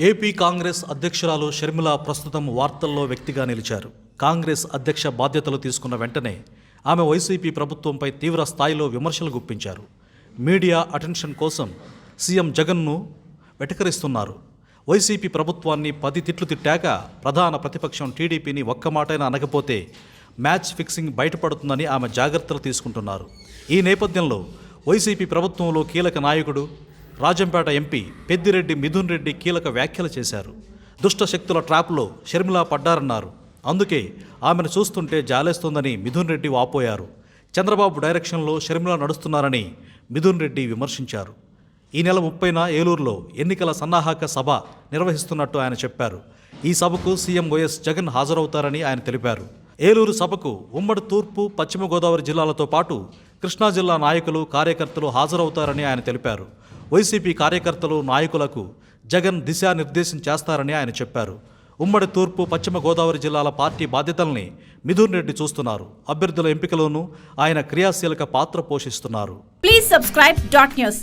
AP Congress అధ్యక్షురాలు షర్మిల ప్రస్తుతం వార్తల్లో వ్యక్తిగా నిలిచారు. కాంగ్రెస్ అధ్యక్ష బాధ్యతలు తీసుకున్న వెంటనే ఆమె వైసీపీ ప్రభుత్వంపై తీవ్ర స్థాయిలో విమర్శలు గుప్పించారు. మీడియా అటెన్షన్ కోసం సీఎం జగన్ను వెటకరిస్తున్నారు. వైసీపీ ప్రభుత్వాన్ని పది తిట్లు తిట్టాక ప్రధాన ప్రతిపక్షం టీడీపీని ఒక్క మాటైనా అనకపోతే మ్యాచ్ ఫిక్సింగ్ బయటపడుతుందని ఆమె జాగ్రత్తలు తీసుకుంటున్నారు. ఈ నేపథ్యంలో వైసీపీ ప్రభుత్వంలో కీలక నాయకుడు రాజంపేట ఎంపీ పెద్దిరెడ్డి మిథున్ రెడ్డి కీలక వ్యాఖ్యలు చేశారు. దుష్ట శక్తుల ట్రాప్లో షర్మిల పడ్డారన్నారు. అందుకే ఆమెను చూస్తుంటే జాలేస్తోందని మిథున్ రెడ్డి వాపోయారు. చంద్రబాబు డైరెక్షన్లో షర్మిల నడుస్తున్నారని మిథున్ రెడ్డి విమర్శించారు. ఈ నెల ముప్పైన ఏలూరులో ఎన్నికల సన్నాహక సభ నిర్వహిస్తున్నట్టు ఆయన చెప్పారు. ఈ సభకు సీఎం వైఎస్ జగన్ హాజరవుతారని ఆయన తెలిపారు. ఏలూరు సభకు ఉమ్మడి తూర్పు పశ్చిమ గోదావరి జిల్లాలతో పాటు కృష్ణా జిల్లా నాయకులు కార్యకర్తలు హాజరవుతారని ఆయన తెలిపారు. వైసీపీ కార్యకర్తలు నాయకులకు జగన్ దిశానిర్దేశం చేస్తారని ఆయన చెప్పారు. ఉమ్మడి తూర్పు పశ్చిమ గోదావరి జిల్లాల పార్టీ బాధ్యతల్ని మిథున్ రెడ్డి చూస్తున్నారు. అభ్యర్థుల ఎంపికలోనూ ఆయన క్రియాశీలక పాత్ర పోషిస్తున్నారు. Please subscribe dot news